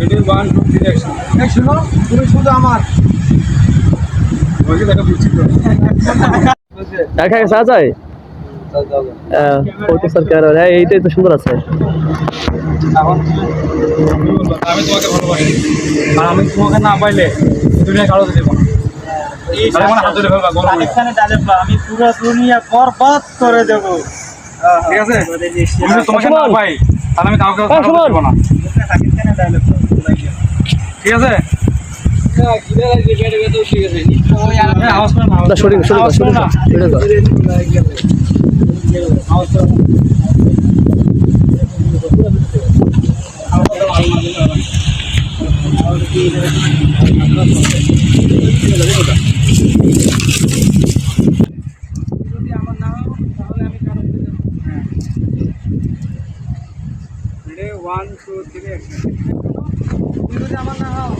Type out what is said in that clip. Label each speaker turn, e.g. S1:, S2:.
S1: Ready one two three action
S2: এই শুনো তুমি শুধু আমার
S1: ওইকে দেখা বুঝছি তো।
S3: একা একা চা ফটো স্যার কেন হ্যাঁ? এইটাই তো সুন্দর আছে।
S1: আমি তোমাকে ভালোবাসি। আর আমি তোমাকে না পাইলে দুনিয়া কারও দেবো
S2: আমি পুরো দুনিয়া বরবাদ করে দেব।
S1: ঠিক আছে? তোমাকে না পাই তাহলে আমি কাউকে
S3: হ্যাঁ।
S1: দেবো না
S2: পাকিস্তানে ডালে
S1: ঠিক আছে? হ্যাঁ, আওয়াজ করে না, আওয়াজ
S3: না
S1: করে
S3: শরীর
S1: না,
S3: শরীর
S1: আওয়াজ করে
S3: শরীর
S1: না। আওয়াজ করে না। যদি আমার না হয় তাহলে আমি কারও রেডি ওয়ান টু থ্রি যদি আমার না হও